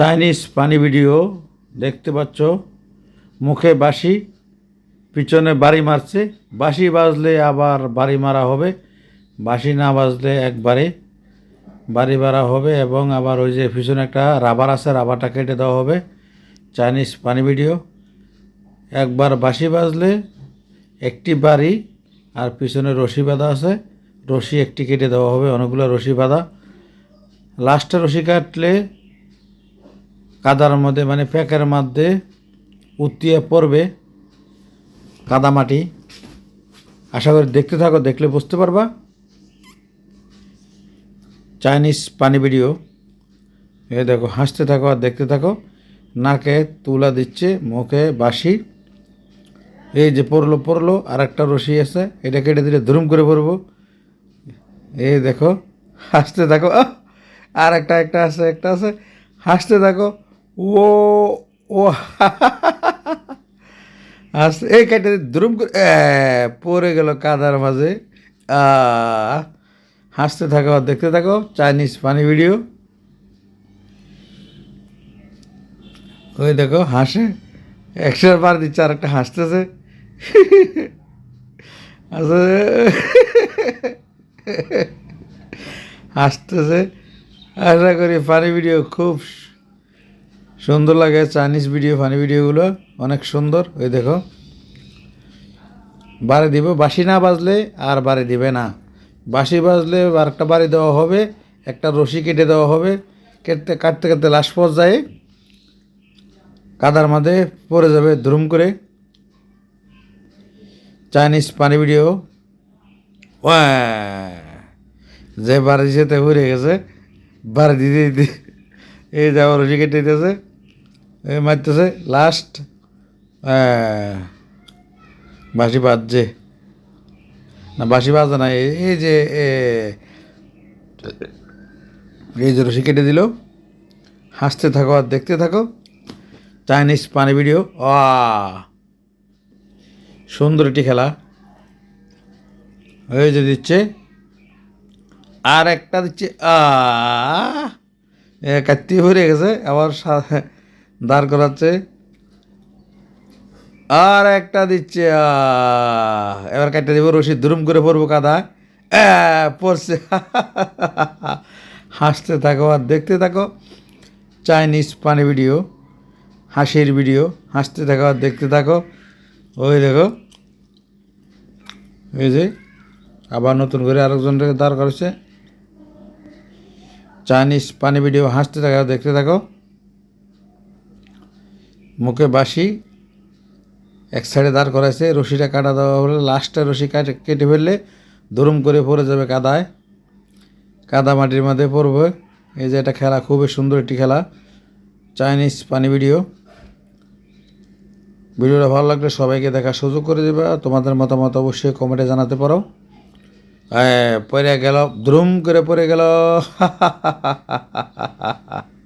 Chinese পানি video দেখতে পাচ্ছ। মুখে বাঁশি, পিছনে বাড়ি মারছে। বাঁশি বাজলে আবার বাড়ি মারা হবে। বাঁশি না বাজলে একবারে বাড়ি মারা হবে এবং আবার ওই যে পিছনে একটা রাবার আছে, রাবারটা কেটে দেওয়া হবে। চাইনিজ পানি ভিডিও। একবার বাঁশি বাজলে একটি বাড়ি আর পিছনে রশি বাঁধা আছে। রশি একটি কেটে দেওয়া হবে, অনেকগুলো রশি বাঁধা। লাস্টে রশি কাটলে কাদার মধ্যে মানে প্যাকের মধ্যে উত্তিয়ে পড়বে কাদামাটি। আশা করি দেখতে থাকো, দেখলে বুঝতে পারবা। চাইনিজ পানি ভিডিও। এ দেখো, হাসতে থাকো আর দেখতে থাকো। নাকে তুলা দিচ্ছে, মুখে বাসি এই যে পড়ল পড়ল আর একটা রশি আছে, এটা কেটে দিলে ধুরুম করে পড়ব। এই দেখো, হাসতে থাকো! আর একটা একটা আছে একটা আছে। হাসতে থাকো ও ও হাসতে এই কেটে এ, পড়ে গেল কাদার মাঝে! হাসতে থাকো দেখতে থাকো চাইনিজ পানি ভিডিও। ওই দেখো হাসে। একশোর বার দিচ্ছে আর একটা হাসতেছে হাসতেছে। আশা করি ফানি ভিডিও খুব সুন্দর লাগে চাইনিজ ভিডিও ফানি ভিডিওগুলো অনেক সুন্দর। ওই দেখো। বাড়ি দিব, বাঁশি না বাজলে আর বাড়ি দিবে না। বাঁশি বাজলে আর একটা বাড়ি দেওয়া হবে, একটা রশি কেটে দেওয়া হবে। কেটে, কাটতে কাটতে লাশ পর্যায়ে কাদার মাঝে পড়ে যাবে দ্রুম করে। চাইনিজ পানি ভিডিও যে বাড়ি যেতে ঘুরে গেছে, বাড়ি দিতে দিতে এই যাওয়ার রশি কেটে দিতেছে। মারতেছে লাস্ট বাঁশি বাজছে। না, বাঁশি বাজে না এই যে এই যে রশি কেটে দিল। হাসতে থাকো আর দেখতে থাকো। চাইনিজ পানি ভিডিও সুন্দর একটি খেলা। এই যে দিচ্ছে। আর একটা দিচ্ছে আ কাটতে ভরে গেছে। আবার দাঁড় করাচ্ছে। আর একটা দিচ্ছে এবার কাটতে দিব, রশি দুরুম করে পড়ব কাদা। পড়ছে। হাসতে থাকো আর দেখতে থাকো। চাইনিজ পানি ভিডিও হাসির ভিডিও হাসতে থাকো আর দেখতে থাকো। ওই দেখো, এই যে, আবার নতুন করে আরেকজনকে দাঁড় করেছে চাইনিজ পানি ভিডিও হাসতে থাকো দেখতে থাকো। মুখে বাসি এক সাইডে দাঁড় করাইছে, রশিটা কাটা দেওয়া হলে, লাস্টে রশি কাটে কেটে ফেললে দরুম করে পড়ে যাবে কাদায়। কাদা মাটির মধ্যে পড়বে। এই যে একটা খেলা, খুবই সুন্দর একটি খেলা। চাইনিজ পানি ভিডিও। ভিডিওটা ভালো লাগলে সবাইকে দেখার সুযোগ করে দেবে। তোমাদের মতামত অবশ্যই কমেন্টে জানাতে পারো। হ্যাঁ পড়ে গেল, দ্রুম করে পরে গেল।